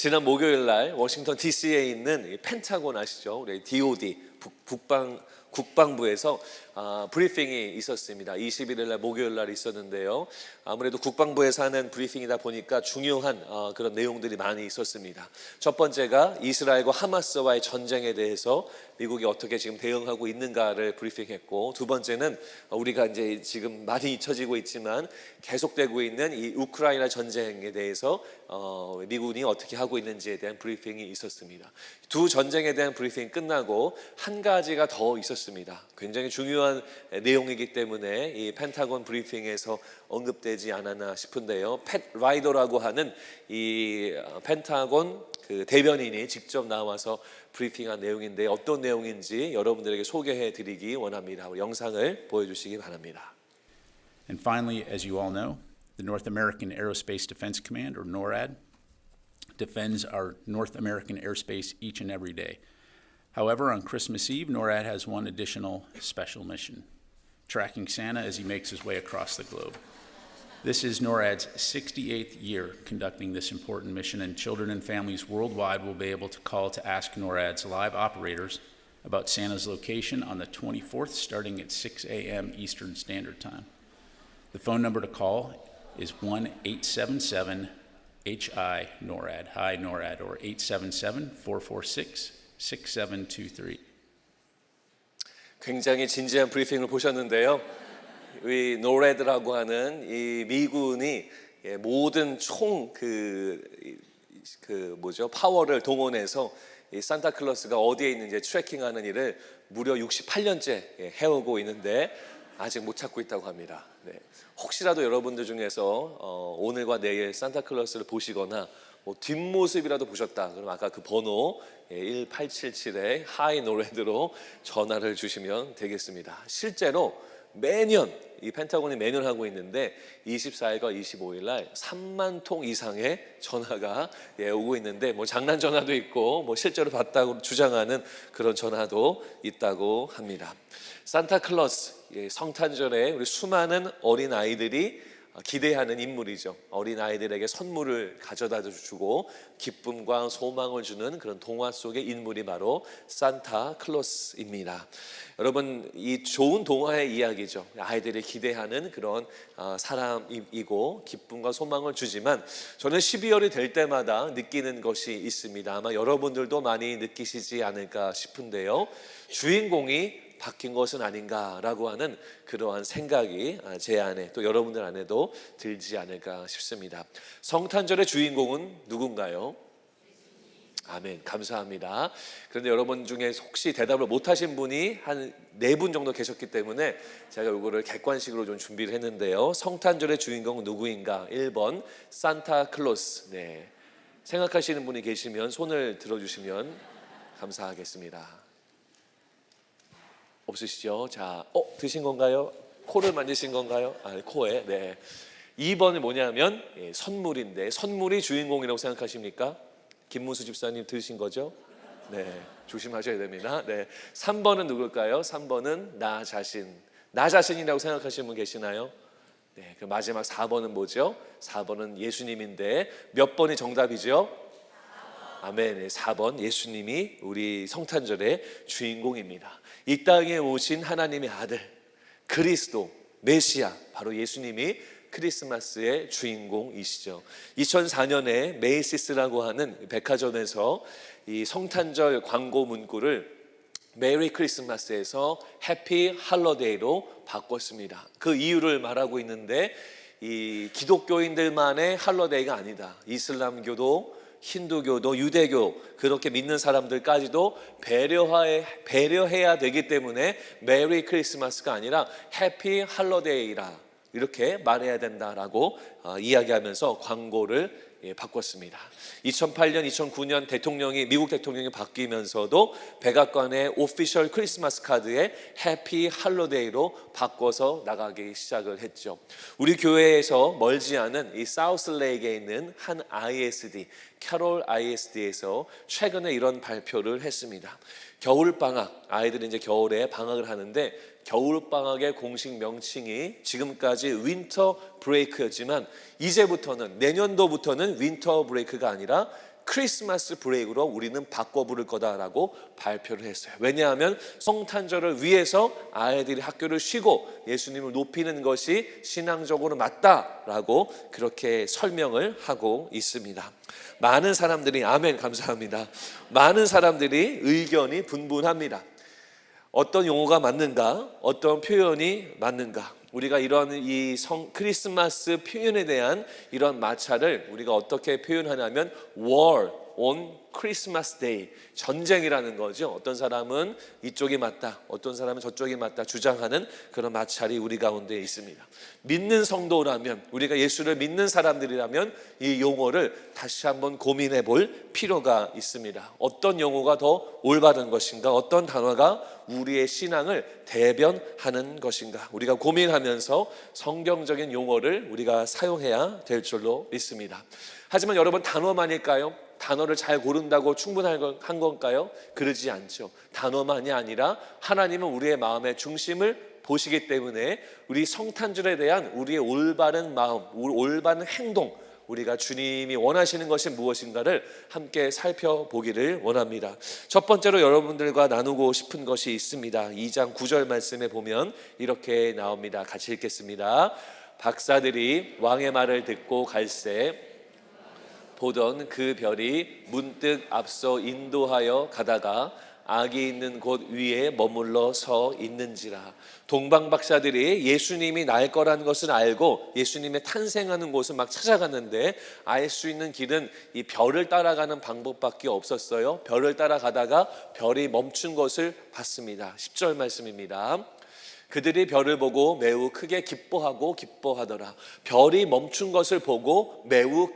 지난 목요일 날 워싱턴 DC에 있는 이 펜타곤 아시죠? 우리 DOD 북, 북방 국방부에서 아, 브리핑이 있었습니다. 21일 날 목요일 날 있었는데요. 아무래도 국방부에서 하는 브리핑이다 보니까 중요한 어, 그런 내용들이 많이 있었습니다. 첫 번째가 이스라엘과 하마스와의 전쟁에 대해서 미국이 어떻게 지금 대응하고 있는가를 브리핑했고 두 번째는 우리가 이제 지금 많이 잊혀지고 있지만 계속되고 있는 이 우크라이나 전쟁에 대해서 어, 미군이 어떻게 하고 있는지에 대한 브리핑이 있었습니다. 두 전쟁에 대한 브리핑 끝나고 한 가지가 더 있었습니다. 굉장히 중요한 내용이기 때문에 이 펜타곤 브리핑에서 언급되지 않았나 싶은데요. 팻 라이더라고 하는 이 어, 펜타곤 그 대변인이 직접 나와서 브리핑한 내용인데 어떤 내용인지 여러분들에게 소개해 드리기 원합니다. 영상을 보여 주시기 바랍니다. And finally, as you all know, the North American Aerospace Defense Command, or NORAD, defends our North American airspace each and every day. However, on Christmas Eve, NORAD has one additional special mission tracking Santa as he makes his way across the globe. This is NORAD's 68th year conducting this important mission, and children and families worldwide will be able to call to ask NORAD's live operators about Santa's location on the 24th, starting at 6 a.m. Eastern Standard Time. The phone number to call is 1 877 HI NORAD, Hi NORAD, or 877 446 6723. 굉장히 진지한 브리핑을 보셨는데요. 이 노레드라고 하는 이 미군이 예, 모든 총그 그 뭐죠 파워를 동원해서 이 산타클로스가 어디에 있는지 트래킹하는 일을 무려 68년째 예, 해오고 있는데 아직 못 찾고 있다고 합니다. 네. 혹시라도 여러분들 중에서 어, 오늘과 내일 산타클로스를 보시거나 뭐 뒷모습이라도 보셨다. 그럼 아까 그 번호 1877에 하이 노래드로 전화를 주시면 되겠습니다. 실제로 매년 이 펜타곤이 매년 하고 있는데 24일과 25일 날 3만 통 이상의 전화가 예, 오고 있는데 뭐 장난 전화도 있고 뭐 실제로 받다고 주장하는 그런 전화도 있다고 합니다. 산타클로스 예, 성탄절에 우리 수많은 어린 아이들이 기대하는 인물이죠. 어린 아이들에게 선물을 가져다 주고 기쁨과 소망을 주는 그런 동화 속의 인물이 바로 산타 클로스입니다. 여러분 이 좋은 동화의 이야기죠. 아이들이 기대하는 그런 어, 사람이고 기쁨과 소망을 주지만 저는 12월이 될 때마다 느끼는 것이 있습니다. 아마 여러분들도 많이 느끼시지 않을까 싶은데요. 주인공이 바뀐 것은 아닌가라고 하는 그러한 생각이 아, 제 안에 또 여러분들 안에도 들지 않을까 싶습니다. 성탄절의 주인공은 누군가요? 아멘. 감사합니다. 그런데 여러분 중에 혹시 대답을 못 하신 분이 한 네 분 정도 계셨기 때문에 제가 이거를 객관식으로 좀 준비를 했는데요. 성탄절의 주인공은 누구인가? 1번 산타클로스. 네. 생각하시는 분이 계시면 손을 들어 주시면 감사하겠습니다. 없으시죠? 자, 어, 드신 건가요? 코를 만지신 건가요? 아, 코에. 네. 2번이 뭐냐면 예, 선물인데 선물이 주인공이라고 생각하십니까? 김문수 집사님 들으신 거죠? 네. 조심하셔야 됩니다. 네. 3번은 누굴까요? 3번은 나 자신. 나 자신이라고 생각하시는 분 계시나요? 네. 그 마지막 4번은 뭐죠? 4번은 예수님인데 몇 번이 정답이죠? 아멘. 4번 예수님이 우리 성탄절의 주인공입니다. 이 땅에 오신 하나님의 아들 그리스도 메시아 바로 예수님이 크리스마스의 주인공이시죠. 2004년에 메이시스라고 하는 백화점에서 이 성탄절 광고 문구를 메리 크리스마스에서 해피 할러데이로 바꿨습니다. 그 이유를 말하고 있는데 이 기독교인들만의 할러데이가 아니다. 이슬람교도 힌두교도 유대교 그렇게 믿는 사람들까지도 배려해 배려해야 되기 때문에 메리 크리스마스가 아니라 해피 할러데이라 이렇게 말해야 된다라고 어, 이야기하면서 광고를 예, 바꿨습니다. 2008년, 2009년 대통령이 미국 대통령이 바뀌면서도 백악관의 오피셜 크리스마스 카드에 해피 할로데이로 바꿔서 나가기 시작을 했죠. 우리 교회에서 멀지 않은 이 사우스 레이크에 있는 한 ISD, 캐롤 ISD에서 최근에 이런 발표를 했습니다. 겨울 방학 아이들이 이제 겨울에 방학을 하는데 겨울 방학의 공식 명칭이 지금까지 윈터 브레이크였지만 이제부터는 내년도부터는 윈터 브레이크가 아니라 크리스마스 브레이크로 우리는 바꿔 부를 거다라고 발표를 했어요. 왜냐하면 성탄절을 위해서 아이들이 학교를 쉬고 예수님을 높이는 것이 신앙적으로 맞다라고 그렇게 설명을 하고 있습니다. 많은 사람들이 아멘 감사합니다. 많은 사람들이 의견이 분분합니다. 어떤 용어가 맞는가? 어떤 표현이 맞는가? 우리가 이런 이 성 크리스마스 표현에 대한 이런 마찰을 우리가 어떻게 표현하냐면 war on Christmas Day 전쟁이라는 거죠. 어떤 사람은 이쪽이 맞다, 어떤 사람은 저쪽이 맞다 주장하는 그런 마찰이 우리 가운데 있습니다. 믿는 성도라면 우리가 예수를 믿는 사람들이라면 이 용어를 다시 한번 고민해 볼 필요가 있습니다. 어떤 용어가 더 올바른 것인가? 어떤 단어가 우리의 신앙을 대변하는 것인가? 우리가 고민하면서 성경적인 용어를 우리가 사용해야 될 줄로 믿습니다. 하지만 여러분 단어만일까요? 단어를 잘 고른다고 충분한 건가요? 그러지 않죠. 단어만이 아니라 하나님은 우리의 마음의 중심을 보시기 때문에 우리 성탄절에 대한 우리의 올바른 마음, 올바른 행동, 우리가 주님이 원하시는 것이 무엇인가를 함께 살펴보기를 원합니다. 첫 번째로 여러분들과 나누고 싶은 것이 있습니다. 2장 9절 말씀에 보면 이렇게 나옵니다. 같이 읽겠습니다. 박사들이 왕의 말을 듣고 갈새 보던 그 별이 문득 앞서 인도하여 가다가 악이 있는 곳 위에 머물러 서 있는지라 동방 박사들이 예수님이 날 거라는 것을 알고 예수님의 탄생하는 곳을 막 찾아갔는데 알 수 있는 길은 이 별을 따라가는 방법밖에 없었어요. 별을 따라가다가 별이 멈춘 것을 봤습니다. 10절 말씀입니다. 그들이 별을 보고 매우 크게 기뻐하고 기뻐하더라. 별이 멈춘 것을 보고 매우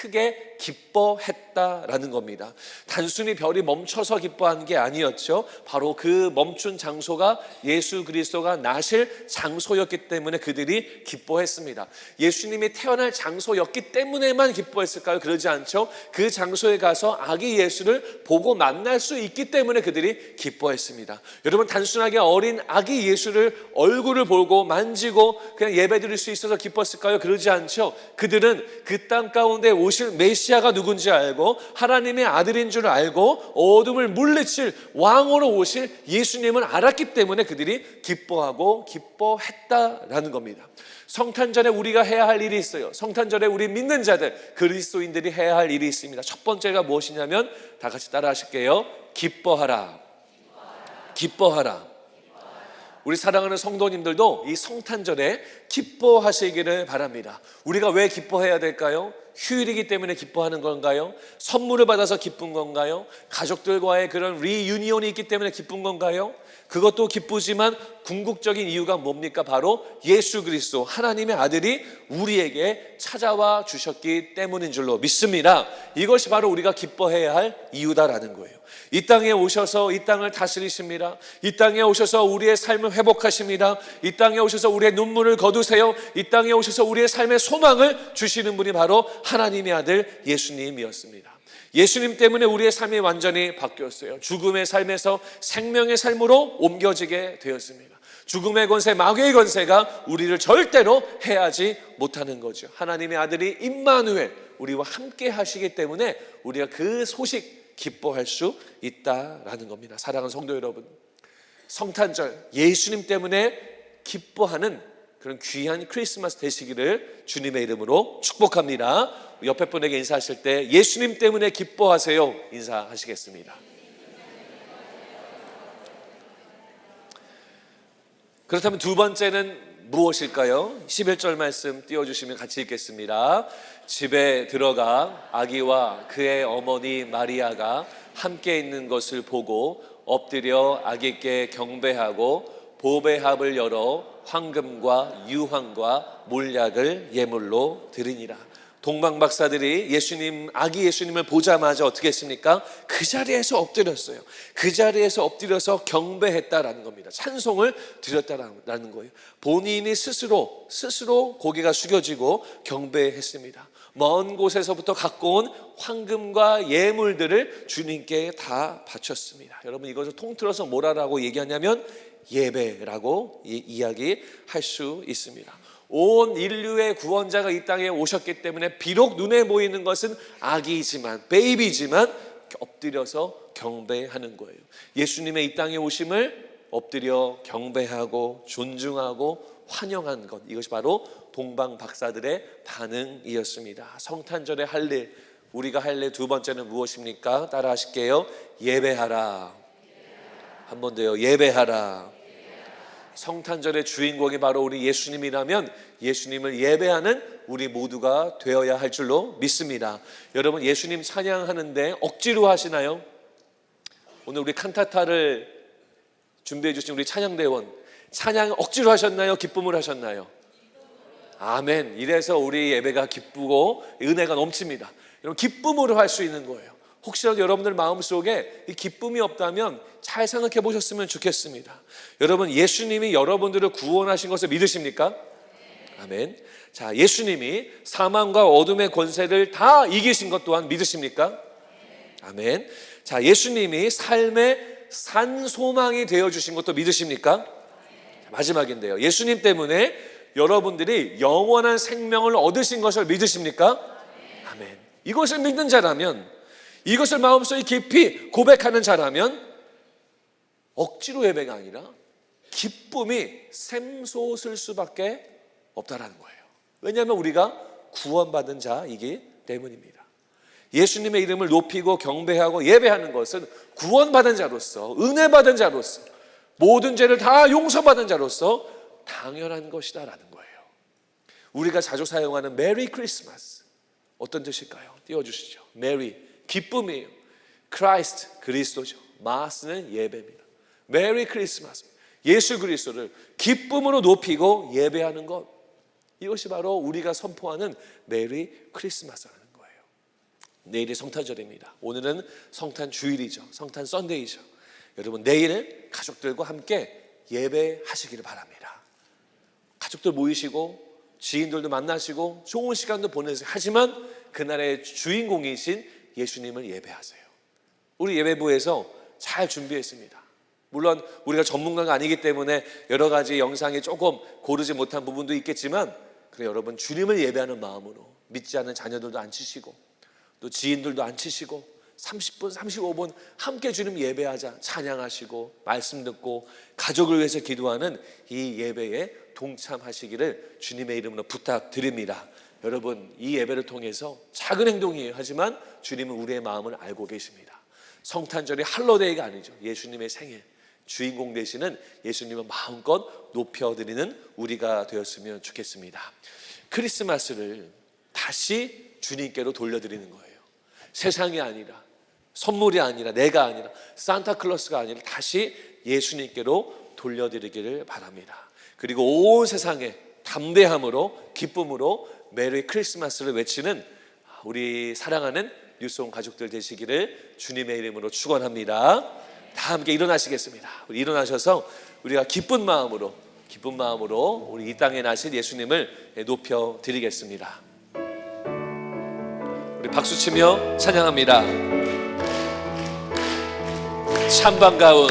크게 기뻐했다라는 겁니다. 단순히 별이 멈춰서 기뻐한 게 아니었죠. 바로 그 멈춘 장소가 예수 그리스도가 나실 장소였기 때문에 그들이 기뻐했습니다. 예수님이 태어날 장소였기 때문에만 기뻐했을까요? 그러지 않죠. 그 장소에 가서 아기 예수를 보고 만날 수 있기 때문에 그들이 기뻐했습니다. 여러분 단순하게 어린 아기 예수를 얼굴을 보고 만지고 그냥 예배드릴 수 있어서 기뻤을까요? 그러지 않죠. 그들은 그 땅 가운데 오실 메시아가 누군지 알고 하나님의 아들인 줄 알고 어둠을 물리칠 왕으로 오실 예수님을 알았기 때문에 그들이 기뻐하고 기뻐했다라는 겁니다. 성탄절에 우리가 해야 할 일이 있어요. 성탄절에 우리 믿는 자들, 그리스도인들이 해야 할 일이 있습니다. 첫 번째가 무엇이냐면 다 같이 따라 하실게요. 기뻐하라. 기뻐하라. 우리 사랑하는 성도님들도 이 성탄절에 기뻐하시기를 바랍니다. 우리가 왜 기뻐해야 될까요? 휴일이기 때문에 기뻐하는 건가요? 선물을 받아서 기쁜 건가요? 가족들과의 그런 리유니온이 있기 때문에 기쁜 건가요? 그것도 기쁘지만 궁극적인 이유가 뭡니까? 바로 예수 그리스도 하나님의 아들이 우리에게 찾아와 주셨기 때문인 줄로 믿습니다. 이것이 바로 우리가 기뻐해야 할 이유다라는 거예요. 이 땅에 오셔서 이 땅을 다스리십니다. 이 땅에 오셔서 우리의 삶을 회복하십니다. 이 땅에 오셔서 우리의 눈물을 거두세요. 이 땅에 오셔서 우리의 삶의 소망을 주시는 분이 바로 하나님의 아들 예수님이었습니다. 예수님 때문에 우리의 삶이 완전히 바뀌었어요. 죽음의 삶에서 생명의 삶으로 옮겨지게 되었습니다. 죽음의 권세, 마귀의 권세가 우리를 절대로 해하지 못하는 거죠. 하나님의 아들이 임마누엘 우리와 함께 하시기 때문에 우리가 그 소식 기뻐할 수 있다라는 겁니다. 사랑하는 성도 여러분, 성탄절 예수님 때문에 기뻐하는 그런 귀한 크리스마스 되시기를 주님의 이름으로 축복합니다. 옆에 분에게 인사하실 때 예수님 때문에 기뻐하세요. 인사하시겠습니다. 그렇다면 두 번째는 무엇일까요? 11절 말씀 띄워주시면 같이 읽겠습니다. 집에 들어가 아기와 그의 어머니 마리아가 함께 있는 것을 보고 엎드려 아기께 경배하고 보배합을 열어 황금과 유황과 몰약을 예물로 드리니라. 동방 박사들이 예수님 아기 예수님을 보자마자 어떻게 했습니까? 그 자리에서 엎드렸어요. 그 자리에서 엎드려서 경배했다라는 겁니다. 찬송을 드렸다라는 거예요. 본인이 스스로 스스로 고개가 숙여지고 경배했습니다. 먼 곳에서부터 갖고 온 황금과 예물들을 주님께 다 바쳤습니다. 여러분 이것을 통틀어서 뭐라고 얘기하냐면 예배라고 이, 이야기할 수 있습니다. 온 인류의 구원자가 이 땅에 오셨기 때문에 비록 눈에 보이는 것은 아기이지만 베이비지만 엎드려서 경배하는 거예요. 예수님의 이 땅에 오심을 엎드려 경배하고 존중하고 환영한 것 이것이 바로 동방 박사들의 반응이었습니다. 성탄절의 할일 우리가 할 일 두 번째는 무엇입니까? 따라 하실게요. 예배하라. 한 번 더요. 예배하라. 성탄절의 주인공이 바로 우리 예수님이라면 예수님을 예배하는 우리 모두가 되어야 할 줄로 믿습니다. 여러분 예수님 찬양하는데 억지로 하시나요? 오늘 우리 칸타타를 준비해 주신 우리 찬양대원 찬양 억지로 하셨나요? 기쁨을 하셨나요? 아멘. 이래서 우리 예배가 기쁘고 은혜가 넘칩니다. 여러분 기쁨으로 할 수 있는 거예요. 혹시라도 여러분들 마음속에 이 기쁨이 없다면 잘 생각해 보셨으면 좋겠습니다. 여러분 예수님이 여러분들을 구원하신 것을 믿으십니까? 아멘. 자, 예수님이 사망과 어둠의 권세를 다 이기신 것 또한 믿으십니까? 아멘. 자, 예수님이 삶의 산 소망이 되어 주신 것도 믿으십니까? 자, 마지막인데요. 예수님 때문에 여러분들이 영원한 생명을 얻으신 것을 믿으십니까? 아멘. 이것을 믿는 자라면 이것을 마음속에 깊이 고백하는 자라면 억지로 예배가 아니라 기쁨이 샘솟을 수밖에 없다라는 거예요. 왜냐하면 우리가 구원받은 자이기 때문입니다. 예수님의 이름을 높이고 경배하고 예배하는 것은 구원받은 자로서 은혜 받은 자로서 모든 죄를 다 용서받은 자로서 당연한 것이다라는 거예요. 우리가 자주 사용하는 메리 크리스마스 어떤 뜻일까요? 띄워주시죠. 메리 기쁨이에요. 크라이스트 그리스도죠. 마스는 예배입니다. 메리 크리스마스 예수 그리스도를 기쁨으로 높이고 예배하는 것 이것이 바로 우리가 선포하는 메리 크리스마스라는 거예요. 내일이 성탄절입니다. 오늘은 성탄 주일이죠. 성탄 썬데이죠. 여러분 내일 가족들과 함께 예배하시기를 바랍니다. 가족들 모이시고 지인들도 만나시고 좋은 시간도 보내세요. 하지만 그날의 주인공이신 예수님을 예배하세요. 우리 예배부에서 잘 준비했습니다. 물론 우리가 전문가가 아니기 때문에 여러 가지 영상이 조금 고르지 못한 부분도 있겠지만 그래 여러분 주님을 예배하는 마음으로 믿지 않는 자녀들도 앉히시고 또 지인들도 앉히시고 30분, 35분 함께 주님 예배하자 찬양하시고 말씀 듣고 가족을 위해서 기도하는 이 예배에 동참하시기를 주님의 이름으로 부탁드립니다. 여러분 이 예배를 통해서 작은 행동이에요. 하지만 주님은 우리의 마음을 알고 계십니다. 성탄절이 할로데이가 아니죠. 예수님의 생일. 주인공 되시는 예수님을 마음껏 높여드리는 우리가 되었으면 좋겠습니다. 크리스마스를 다시 주님께로 돌려드리는 거예요. 세상이 아니라 선물이 아니라 내가 아니라 산타클로스가 아니라 다시 예수님께로 돌려드리기를 바랍니다. 그리고 온 세상에 담대함으로 기쁨으로 메리 크리스마스를 외치는 우리 사랑하는 뉴스온 가족들 되시기를 주님의 이름으로 축원합니다. 다 함께 일어나시겠습니다. 우리 일어나셔서 우리가 기쁜 마음으로 기쁜 마음으로 우리 이 땅에 나신 예수님을 높여 드리겠습니다. 우리 박수 치며 찬양합니다. 참 반가운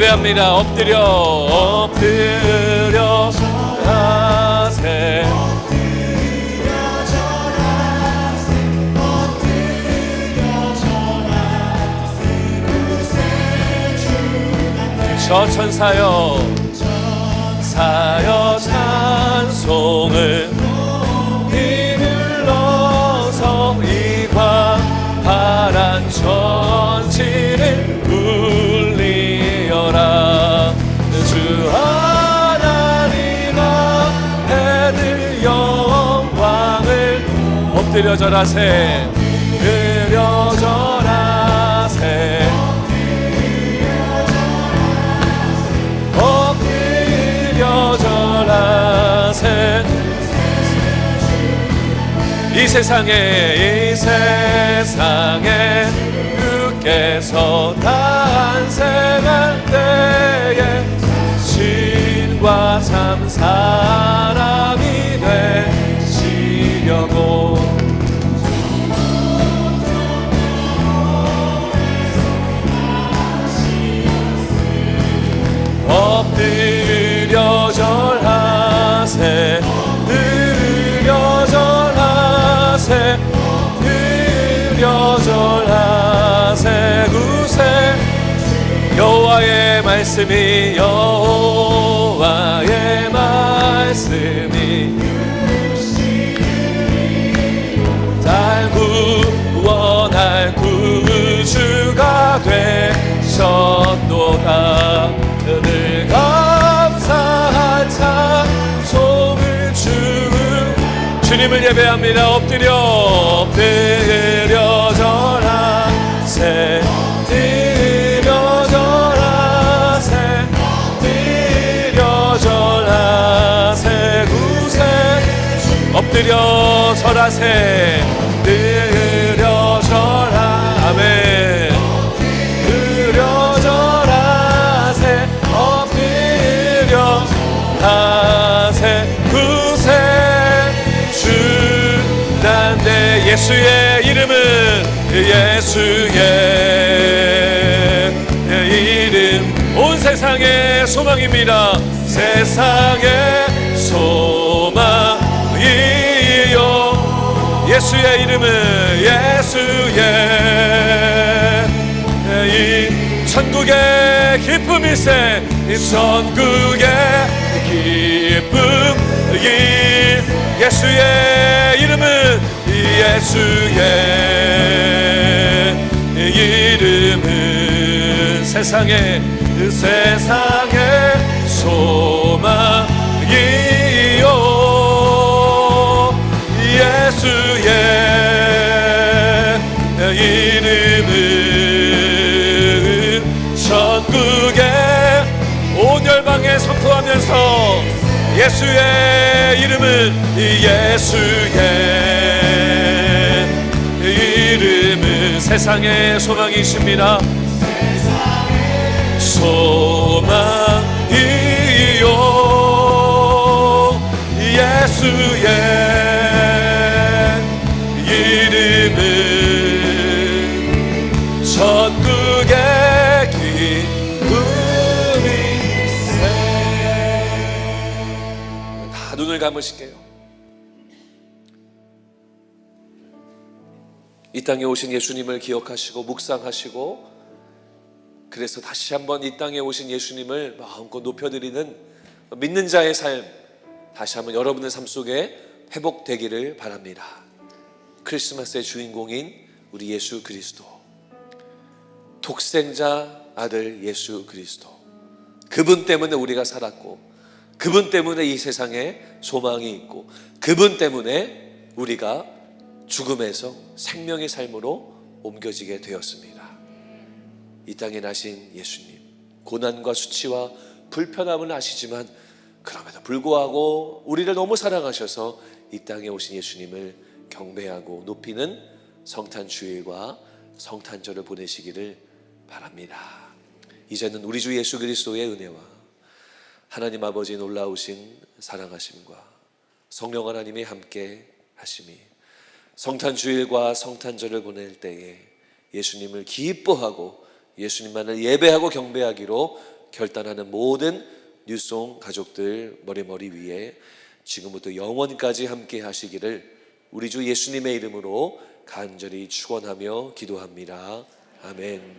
예배합니다. 엎드려 엎드려 하세 저 천사여 사여 찬송을 엎드려 절하세. 엎드려 절하세. 엎드려 절하세. 이 세상에 이 세상에 주께서 탄생할 때에 신과 참사 말씀이 여호와의 말씀이 날 구원할 구주가 되셨도다. 늘 감사할 찬송을 주는 주님을 예배합니다. 엎드려 엎드려 절하세. 엎드려 절하 아멘 엎드려 절하세. 엎드려 하세. 구세. 주단데 예수의 이름은 예수의 이름. 온 세상의 소망입니다. 세상의 소망 예수의 이름은 예수의 이 천국의 기쁨일세 이 천국의 기쁨 이 예수의 이름은 예수의 이름은 세상의 그 세상의 선포하면서 예수의 이름은 예수의 이름은 세상의 소망이십니다. 소망이요 예수의 눈을 감으실게요. 이 땅에 오신 예수님을 기억하시고 묵상하시고 그래서 다시 한번 이 땅에 오신 예수님을 마음껏 높여드리는 믿는 자의 삶 다시 한번 여러분의 삶 속에 회복되기를 바랍니다. 크리스마스의 주인공인 우리 예수 그리스도. 독생자 아들 예수 그리스도. 그분 때문에 우리가 살았고 그분 때문에 이 세상에 소망이 있고 그분 때문에 우리가 죽음에서 생명의 삶으로 옮겨지게 되었습니다. 이 땅에 나신 예수님 고난과 수치와 불편함은 아시지만 그럼에도 불구하고 우리를 너무 사랑하셔서 이 땅에 오신 예수님을 경배하고 높이는 성탄 주일과 성탄절을 보내시기를 바랍니다. 이제는 우리 주 예수 그리스도의 은혜와 하나님 아버지 놀라우신 사랑하심과 성령 하나님이 함께 하심이 성탄 주일과 성탄절을 보낼 때에 예수님을 기뻐하고 예수님만을 예배하고 경배하기로 결단하는 모든 뉴송 가족들 머리머리 위에 지금부터 영원까지 함께 하시기를 우리 주 예수님의 이름으로 간절히 축원하며 기도합니다. 아멘.